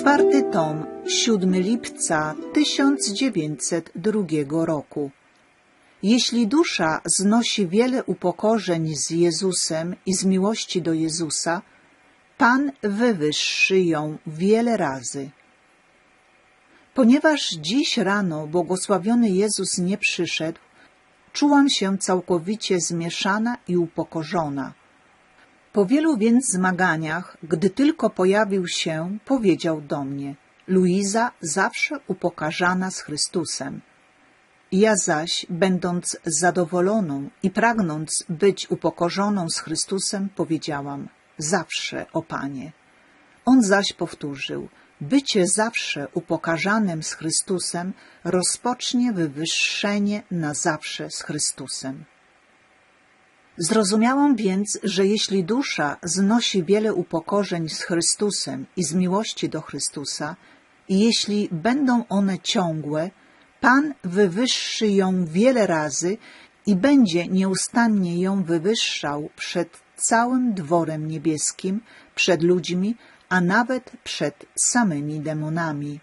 Czwarty tom, 7 lipca 1902 roku. Jeśli dusza znosi wiele upokorzeń z Jezusem i z miłości do Jezusa, Pan wywyższy ją wiele razy. Ponieważ dziś rano błogosławiony Jezus nie przyszedł, czułam się całkowicie zmieszana i upokorzona. Po wielu więc zmaganiach, gdy tylko pojawił się, powiedział do mnie: Luiza zawsze upokarzana z Chrystusem. Ja zaś, będąc zadowoloną i pragnąc być upokorzoną z Chrystusem, powiedziałam: Zawsze, o Panie. On zaś powtórzył: Bycie zawsze upokarzanym z Chrystusem rozpocznie wywyższenie na zawsze z Chrystusem. Zrozumiałam więc, że jeśli dusza znosi wiele upokorzeń z Chrystusem i z miłości do Chrystusa, i jeśli będą one ciągłe, Pan wywyższy ją wiele razy i będzie nieustannie ją wywyższał przed całym dworem niebieskim, przed ludźmi, a nawet przed samymi demonami.